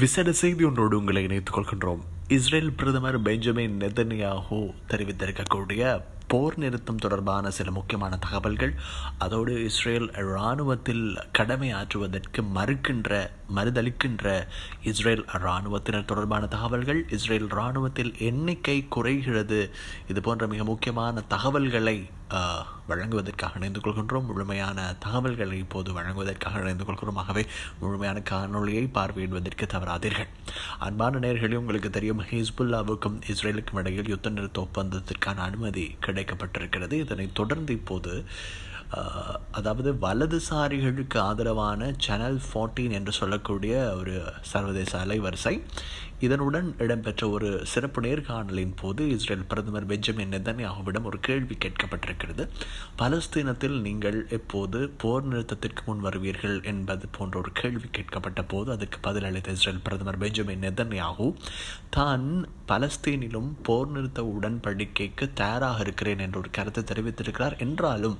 விசேட செய்தி ஒன்றோடு உங்களை இணைத்துக் கொள்கின்றோம். இஸ்ரேல் பிரதமர் பெஞ்சமின் நெதன்யாஹூ தெரிவித்திருக்கக்கூடிய போர் நிறுத்தம் தொடர்பான சில முக்கியமான தகவல்கள் அதோடு இஸ்ரேல் இராணுவத்தில் கடமையாற்றுவதற்கு மறுக்கின்ற மறுதளிக்கின்ற இஸ்ரேல் இராணுவத்தினர் தொடர்பான தகவல்கள் இஸ்ரேல் இராணுவத்தில் எண்ணிக்கை குறைகிறது. இது போன்ற மிக முக்கியமான தகவல்களை வழங்குவதற்காக இணைந்து கொள்கின்றோம். முழுமையான தகவல்களை இப்போது வழங்குவதற்காக இணைந்து கொள்கிறோம். ஆகவே முழுமையான காணொளியை பார்வையிடுவதற்கு தவறாதீர்கள். அன்பான நேர்களே உங்களுக்கு தெரியும் ஹிஸ்புல்லாவுக்கும் இஸ்ரேலுக்கும் இடையில் யுத்த நிறுத்த ஒப்பந்தத்திற்கான அனுமதி கிடைக்கப்பட்டிருக்கிறது. இதனைத் தொடர்ந்து இப்போது அதாவது வலதுசாரிகளுக்கு ஆதரவான சேனல் 14 என்று சொல்லக்கூடிய ஒரு சர்வதேச அலைவரிசை. இதனுடன் இடம்பெற்ற ஒரு சிறப்பு நேர்காணலின் போது இஸ்ரேல் பிரதமர் பெஞ்சமின் நெதன்யாகுவிடம் ஒரு கேள்வி கேட்கப்பட்டிருக்கிறது. பலஸ்தீனத்தில் நீங்கள் எப்போது போர் நிறுத்தத்திற்கு முன் வருவீர்கள் என்பது போன்ற ஒரு கேள்வி கேட்கப்பட்ட போது அதுக்கு பதிலளித்த இஸ்ரேல் பிரதமர் பெஞ்சமின் நெதன்யாகு தான் பலஸ்தீனிலும் போர் நிறுத்த உடன்படிக்கைக்கு தயாராக இருக்கிறேன் என்ற ஒரு கருத்தை தெரிவித்திருக்கிறார். என்றாலும்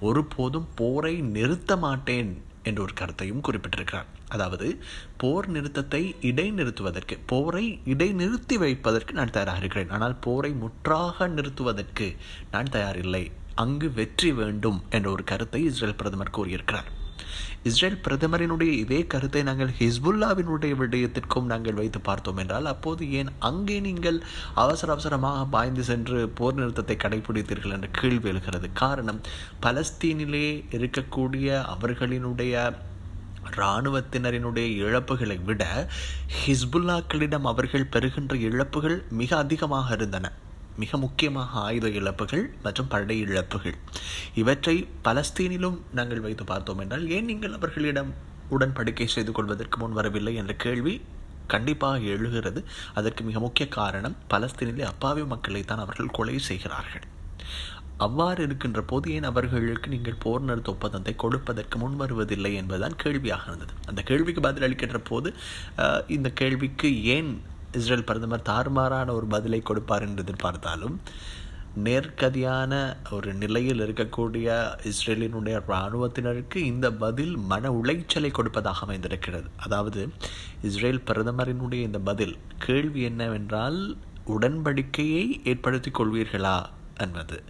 ஒருபோதும் போரை நிறுத்த மாட்டேன் என்ற ஒரு கருத்தையும் குறிப்பிட்டிருக்கிறார். அதாவது போர் நிறுத்தத்தை இடைநிறுத்துவதற்கு போரை இடைநிறுத்தி வைப்பதற்கு நான் தயாராக இருக்கிறேன். ஆனால் போரை முற்றாக நிறுத்துவதற்கு நான் தயாரில்லை. அங்கு வெற்றி வேண்டும் என்ற ஒரு கருத்தை இஸ்ரேல் பிரதமர் கூறியிருக்கிறார். இஸ்ரேல் பிரதமரினுடைய இதே கருத்தை நாங்கள் ஹிஸ்புல்லாவினுடைய விடயத்திற்கும் நாங்கள் வைத்து பார்த்தோம் என்றால் அப்போது ஏன் அங்கே நீங்கள் அவசர அவசரமாக பாய்ந்து சென்று போர் நிறுத்தத்தை கடைபிடித்தீர்கள் என்ற கேள்வி எழுகிறது? காரணம் பலஸ்தீனிலே இருக்கக்கூடிய அவர்களினுடைய இராணுவத்தினரினுடைய இழப்புகளை விட ஹிஸ்புல்லாக்களிடம் அவர்கள் பெறுகின்ற இழப்புகள் மிக அதிகமாக இருந்தன. மிக முக்கியமாக ஆயுத இழப்புகள் மற்றும் படை இழப்புகள். இவற்றை பலஸ்தீனிலும் நாங்கள் வைத்து பார்த்தோம் என்றால் ஏன் நீங்கள் அவர்களிடம் உடன்படிக்கை செய்து கொள்வதற்கு முன் வரவில்லை என்ற கேள்வி கண்டிப்பாக எழுகிறது. அதற்கு மிக முக்கிய காரணம் பலஸ்தீனிலே அப்பாவி மக்களை தான் அவர்கள் கொலை செய்கிறார்கள். அவ்வாறு இருக்கின்ற போது ஏன் அவர்களுக்கு நீங்கள் போர் நிறுத்த ஒப்பந்தத்தை கொடுப்பதற்கு முன் வருவதில்லை என்பதுதான் கேள்வியாக இருந்தது. அந்த கேள்விக்கு பதில் அளிக்கின்ற போது அஹ், இந்த கேள்விக்கு ஏன் இஸ்ரேல் பிரதமர் தாறுமாறான ஒரு பதிலை கொடுப்பார் என்று எதிர்பார்த்தாலும் நேர்கதியான ஒரு நிலையில் இருக்கக்கூடிய இஸ்ரேலினுடைய இராணுவத்தினருக்கு இந்த பதில் மன உளைச்சலை கொடுப்பதாக அமைந்திருக்கிறது. அதாவது இஸ்ரேல் பிரதமரினுடைய இந்த பதில் கேள்வி என்னவென்றால் உடன்படிக்கையை ஏற்படுத்திக் கொள்வீர்களா? என்பது.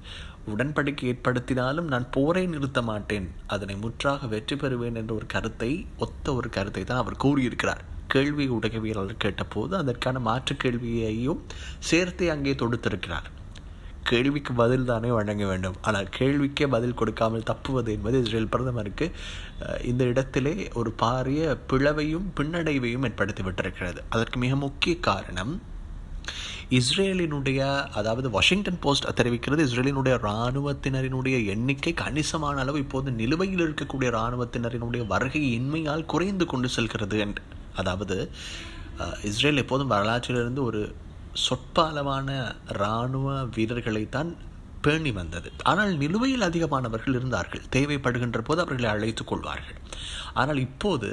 உடன்படிக்கை ஏற்படுத்தினாலும் நான் போரை நிறுத்த மாட்டேன். அதனை முற்றாக வெற்றி பெறுவேன் என்ற ஒரு கருத்தை ஒத்த ஒரு கருத்தை தான் அவர் கூறியிருக்கிறார். கேள்வி உடகவியலாளர் கேட்டபோது அதற்கான மாற்று கேள்வியையும் சேர்த்தே அங்கே தொடுத்திருக்கிறார். கேள்விக்கு பதில் தானே வழங்க வேண்டும். ஆனால் கேள்விக்கே பதில் கொடுக்காமல் தப்புவது என்பது இஸ்ரேல் பிரதமருக்கு இந்த இடத்திலே ஒரு பாரிய பிளவையும் பின்னடைவையும் ஏற்படுத்தி விட்டிருக்கிறது. அதற்கு மிக முக்கிய காரணம் இஸ்ரேலினுடைய அதாவது வாஷிங்டன் போஸ்ட் தெரிவிக்கிறது இஸ்ரேலினுடைய இராணுவத்தினரினுடைய எண்ணிக்கை கணிசமான அளவு இப்போது நிலுவையில் இருக்கக்கூடிய இராணுவத்தினரினுடைய வருகை இன்மையால் குறைந்து கொண்டு செல்கிறது என்று. அதாவது இஸ்ரேல் எப்போதும் வரலாற்றிலிருந்து ஒரு சொற்ப அளவான இராணுவ வீரர்களைத்தான் பேணி வந்தது. ஆனால் நிலுவையில் அதிகமானவர்கள் இருந்தார்கள். தேவைப்படுகின்ற போது அவர்களை அழைத்துக் கொள்வார்கள். ஆனால் இப்போது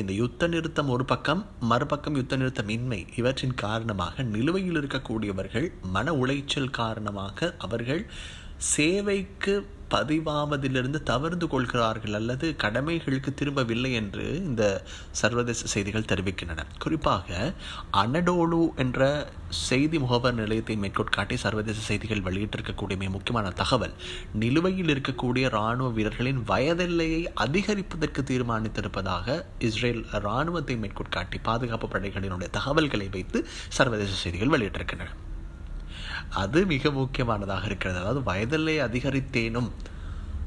இந்த யுத்த நிறுத்தம் ஒரு பக்கம் மறுபக்கம் யுத்த நிறுத்தம் இன்மை. இவற்றின் காரணமாக நிலுவையில் இருக்கக்கூடியவர்கள் மன உளைச்சல் காரணமாக அவர்கள் சேவைக்கு பதிவாவதிலிருந்து தவறுந்து கொள்கிறார்கள் அல்லது கடமைகளுக்கு திரும்பவில்லை என்று இந்த சர்வதேச செய்திகள் தெரிவிக்கின்றன. குறிப்பாக அனடோலு என்ற செய்தி முகவர் நிலையத்தை மேற்கோட்காட்டி சர்வதேச செய்திகள் வெளியிட்டிருக்கக்கூடிய மிக முக்கியமான தகவல் நிலுவையில் இருக்கக்கூடிய இராணுவ வீரர்களின் வயதெல்லையை அதிகரிப்பதற்கு தீர்மானித்திருப்பதாக இஸ்ரேல் இராணுவத்தை மேற்கோட்காட்டி பாதுகாப்பு படைகளினுடைய தகவல்களை வைத்து சர்வதேச செய்திகள் வெளியிட்டிருக்கின்றன. அது மிக முக்கியமானதாக இருக்கிறது. அதாவது வயதிலே அதிகரித்தேனும்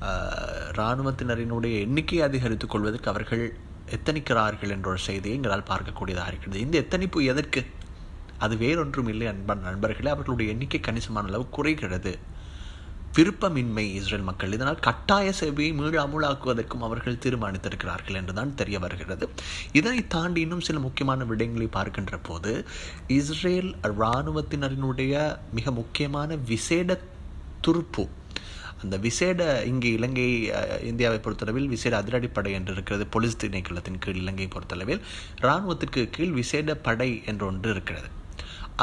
ஆஹ், இராணுவத்தினரினுடைய எண்ணிக்கையை அதிகரித்துக் கொள்வதற்கு அவர்கள் எத்தனிக்கிறார்கள் என்ற ஒரு செய்தியை எங்களால் பார்க்கக்கூடியதாக இருக்கிறது. இந்த எத்தனிப்பு எதற்கு? அது வேறொன்றும் இல்லை அன்பன் நண்பர்களே. அவர்களுடைய எண்ணிக்கை கணிசமான அளவு குறைகிறது. விருப்பமின்மை இஸ்ரேல் மக்கள். இதனால் கட்டாய சேவையை மீள அமுலாக்குவதற்கும் அவர்கள் தீர்மானித்திருக்கிறார்கள் என்றுதான் தெரிய வருகிறது. இதனை தாண்டி இன்னும் சில முக்கியமான விடயங்களை பார்க்கின்ற போது இஸ்ரேல் இராணுவத்தினரினுடைய மிக முக்கியமான விசேட துருப்பு அந்த விசேட இங்கே இலங்கை இந்தியாவை பொறுத்தளவில் விசேட அதிரடிப்படை என்று இருக்கிறது. போலீஸ் திணைக்களத்தின் கீழ் இலங்கையை பொறுத்தளவில் இராணுவத்திற்கு கீழ் விசேட படை என்று ஒன்று இருக்கிறது.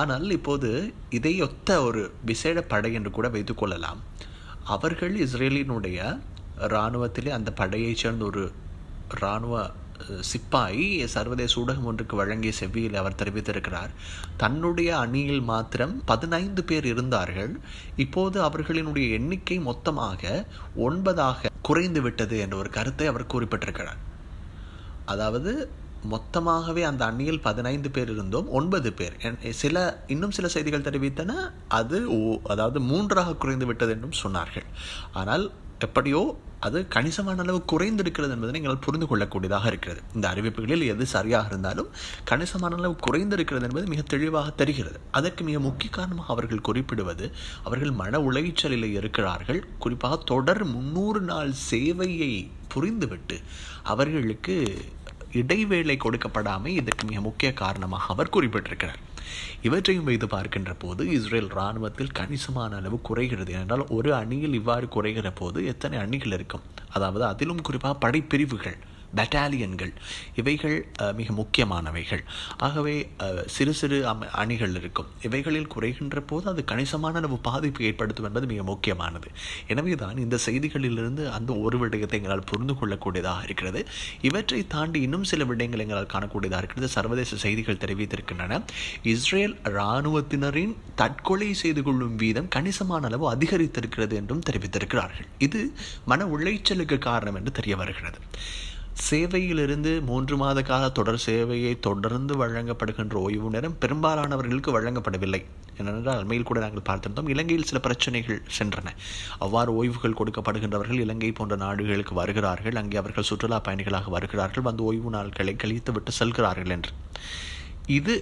ஆனால் இப்போது இதையொத்த ஒரு விசேட படை என்று கூட வைத்துக்கொள்ளலாம் அவர்கள் இஸ்ரேலினுடைய இராணுவத்திலே அந்த படையைச் சேர்ந்த ஒரு இராணுவ சிப்பாய் சர்வதேச ஊடகம் ஒன்றுக்கு வழங்கிய செவ்வியில் அவர் தெரிவித்திருக்கிறார். தன்னுடைய அணியில் மாத்திரம் பதினைந்து பேர் இருந்தார்கள். இப்போது அவர்களினுடைய எண்ணிக்கை மொத்தமாக ஒன்பதாக குறைந்து விட்டது என்ற ஒரு கருத்தை அவர் குறிப்பிட்டிருக்கிறார். அதாவது மொத்தமாகவே அந்த அணியில் பதினைந்து பேர் இருந்தோம் ஒன்பது பேர். என்- சில இன்னும் சில செய்திகள் தெரிவித்தன அது ஓ- அதாவது மூன்றாக குறைந்து விட்டது என்றும் சொன்னார்கள். ஆனால் எப்படியோ அது கணிசமான அளவு குறைந்திருக்கிறது என்பதை நீங்கள் புரிந்து கொள்ளக்கூடியதாக இருக்கிறது. இந்த அறிவிப்புகளில் எது சரியாக இருந்தாலும் கணிசமான அளவு குறைந்திருக்கிறது என்பது மிக தெளிவாக தெரிகிறது. அதற்கு மிக முக்கிய காரணமாக அவர்கள் குறிப்பிடுவது அவர்கள் மன உளைச்சலில் இருக்கிறார்கள். குறிப்பாக தொடர் முன்னூறு நாள் சேவையை புரிந்துவிட்டு அவர்களுக்கு இடைவேளை கொடுக்கப்படாமை இதற்கு மிக முக்கிய காரணமாக அவர் குறிப்பிட்டிருக்கிறார். இவற்றையும் வைத்து பார்க்கின்ற போது இஸ்ரேல் இராணுவத்தில் கணிசமான அளவு குறைகிறது. என்றால் ஒரு அணியில் இவ்வாறு குறைகிற போது எத்தனை அணிகள் இருக்கும்? அதாவது அதிலும் குறிப்பாக படைப்பிரிவுகள். பெட்டாலியன்கள் இவைகள் மிக முக்கியமானவைகள். ஆகவே சிறு சிறு அம அணிகள் இருக்கும். இவைகளில் குறைகின்ற போது அது கணிசமான அளவு பாதிப்பு ஏற்படுத்தும் என்பது மிக முக்கியமானது. எனவே தான் இந்த செய்திகளிலிருந்து அந்த ஒரு விடயத்தை எங்களால் புரிந்து கொள்ளக்கூடியதாக இருக்கிறது. இவற்றை தாண்டி இன்னும் சில விடயங்கள் எங்களால் காணக்கூடியதாக இருக்கிறது. சர்வதேச செய்திகள் தெரிவித்திருக்கின்றன. இஸ்ரேல் இராணுவத்தினரின் தற்கொலை செய்து கொள்ளும் வீதம் கணிசமான அளவு அதிகரித்திருக்கிறது என்றும் தெரிவித்திருக்கிறார்கள். இது மன உளைச்சலுக்கு காரணம் என்று தெரிய வருகிறது. சேவையிலிருந்து மூன்று மாத கால தொடர் சேவையை தொடர்ந்து வழங்கப்படுகின்ற ஓய்வு நேரம் பெரும்பாலானவர்களுக்கு வழங்கப்படவில்லை. ஏனென்றால் அண்மையில் கூட நாங்கள் பார்த்திருந்தோம் இலங்கையில் சில பிரச்சனைகள் சென்றன. அவ்வாறு ஓய்வுகள் கொடுக்கப்படுகின்றவர்கள் இலங்கை போன்ற நாடுகளுக்கு வருகிறார்கள் அங்கே அவர்கள் சுற்றுலா பயணிகளாக வருகிறார்கள் வந்து ஓய்வு நாட்களை கழித்து விட்டு செல்கிறார்கள் என்று. இது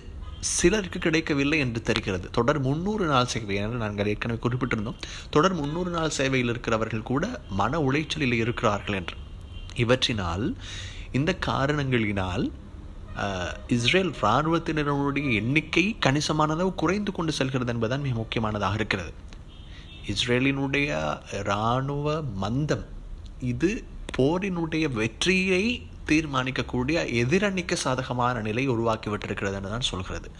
சிலருக்கு கிடைக்கவில்லை என்று தெரிகிறது. தொடர் முந்நூறு நாள் சேவை என்று நாங்கள் ஏற்கனவே குறிப்பிட்டிருந்தோம் தொடர் முந்நூறு நாள் சேவையில் இருக்கிறவர்கள் கூட மன உளைச்சலில் இருக்கிறார்கள் என்று. இவற்றினால் இந்த காரணங்களினால் இஸ்ரேல் இராணுவத்தினருடைய எண்ணிக்கை கணிசமான அளவு குறைந்து கொண்டு செல்கிறது என்பதுதான் மிக முக்கியமானதாக இருக்கிறது. இஸ்ரேலினுடைய இராணுவ மந்தம் இது போரினுடைய வெற்றியை தீர்மானிக்கக்கூடிய எதிரணிக்கு சாதகமான நிலை உருவாக்கிவிட்டிருக்கிறது என்று தான் சொல்கிறது.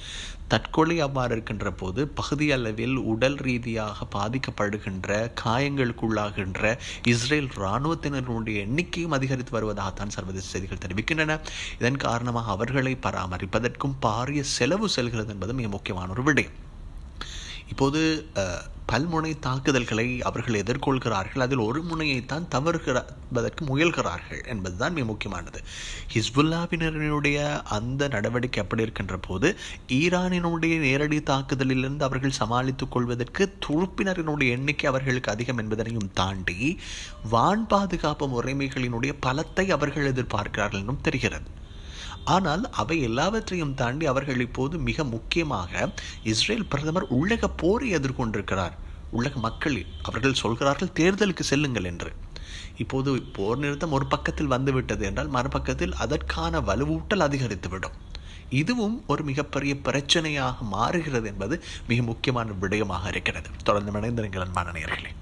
தற்கொலை அவ்வாறு இருக்கின்ற போது பகுதி அளவில் உடல் ரீதியாக பாதிக்கப்படுகின்ற காயங்களுக்குள்ளாகின்ற இஸ்ரேல் இராணுவத்தினருடைய எண்ணிக்கையும் அதிகரித்து வருவதாகத்தான் சர்வதேச செய்திகள் தெரிவிக்கின்றன. இதன் காரணமாக அவர்களை பராமரிப்பதற்கும் பாரிய செலவு செல்கிறது என்பது மிக முக்கியமான ஒரு விடயம். இப்போது பல்முனை தாக்குதல்களை அவர்கள் எதிர்கொள்கிறார்கள். அதில் ஒரு முனையைத்தான் தவறுகிறதற்கு முயல்கிறார்கள் என்பதுதான் மிக முக்கியமானது. ஹிஸ்புல்லாவினருடைய அந்த நடவடிக்கை அப்படி இருக்கின்ற போது ஈரானினுடைய நேரடி தாக்குதலிலிருந்து அவர்கள் சமாளித்துக் கொள்வதற்கு துருப்பினரினுடைய எண்ணிக்கை அவர்களுக்கு அதிகம் என்பதனையும் தாண்டி வான் பாதுகாப்பு முறைமைகளினுடைய பலத்தை அவர்கள் எதிர்பார்க்கிறார்கள் என்றும் தெரிகிறது. ஆனால் அவை எல்லாவற்றையும் தாண்டி அவர்கள் இப்போது மிக முக்கியமாக இஸ்ரேல் பிரதமர் உள்ளக போரை எதிர்கொண்டிருக்கிறார். உள்ளக மக்கள் அவர்கள் சொல்கிறார்கள் தேர்தலுக்கு செல்லுங்கள் என்று. இப்போது போர் நிறுத்தம் ஒரு பக்கத்தில் வந்துவிட்டது என்றால் மறுபக்கத்தில் அதற்கான வலுவூட்டல் அதிகரித்துவிடும். இதுவும் ஒரு மிகப்பெரிய பிரச்சனையாக மாறுகிறது என்பது மிக முக்கியமான விடயமாக இருக்கிறது. தொடர்ந்து இணைந்திருங்கள் அன்பான நேர்களே